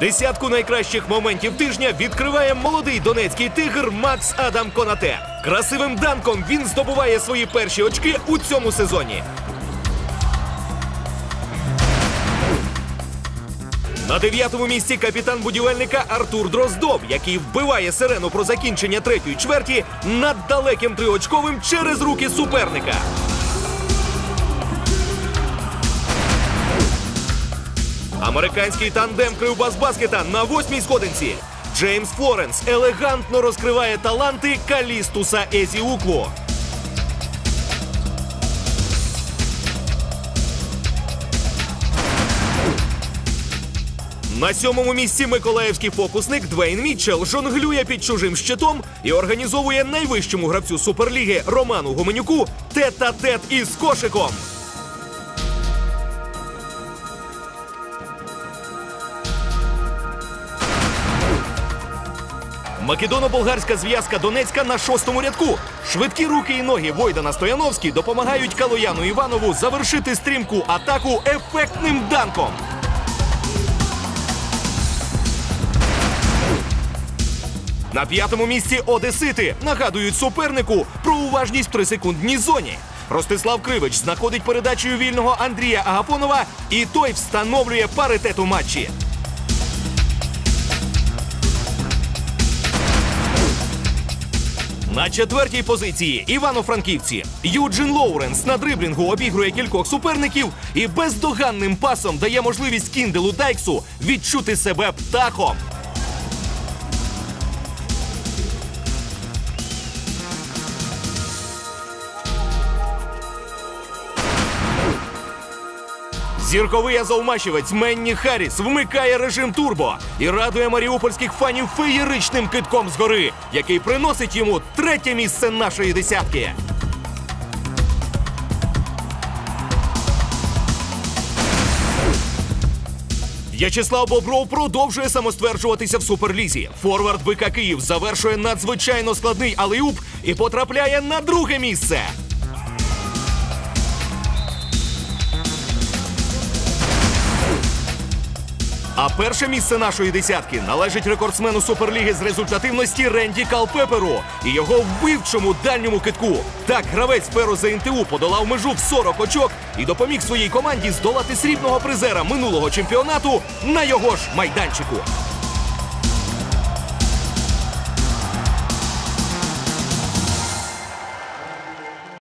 Десятку найкращих моментів тижня відкриває молодий донецький тигр Макс Адам Конате. Красивим данком він здобуває свої перші очки у цьому сезоні. На дев'ятому місці капітан будівельника Артур Дроздов, який вбиває сирену про закінчення третьої чверті над далеким триочковим через руки суперника. Американський тандем кривбас-баскета на восьмій сходинці. Джеймс Флоренс елегантно розкриває таланти Калістуса Езіуклу. На сьомому місці миколаївський фокусник Двейн Мітчелл жонглює під чужим щитом і організовує найвищому гравцю суперліги Роману Гуменюку тет-а-тет із кошиком. Македоно-болгарська зв'язка Донецька на шостому рядку. Швидкі руки і ноги Войдана Стояновський допомагають Калояну Іванову завершити стрімку атаку ефектним данком. На п'ятому місці Одесити нагадують супернику про уважність в трисекундній зоні. Ростислав Кривич знаходить передачею вільного Андрія Агафонова, і той встановлює паритет у матчі. На четвертій позиції Івано-Франківці. Юджин Лоуренс на дриблінгу обігрує кількох суперників і бездоганним пасом дає можливість Кінделу Дайксу відчути себе птахом. Зірковий азовмачівець Менні Харріс вмикає режим турбо і радує маріупольських фанів феєричним китком згори, який приносить йому третє місце нашої десятки. В'ячеслав Бобров продовжує самостверджуватися в суперлізі. Форвард БК Київ завершує надзвичайно складний алеюп і потрапляє на друге місце. Перше місце нашої десятки належить рекордсмену суперліги з результативності Ренді Калпеперу і його вбивчому дальньому китку. Так, гравець перу за НТУ подолав межу в 40 очок і допоміг своїй команді здолати срібного призера минулого чемпіонату на його ж майданчику.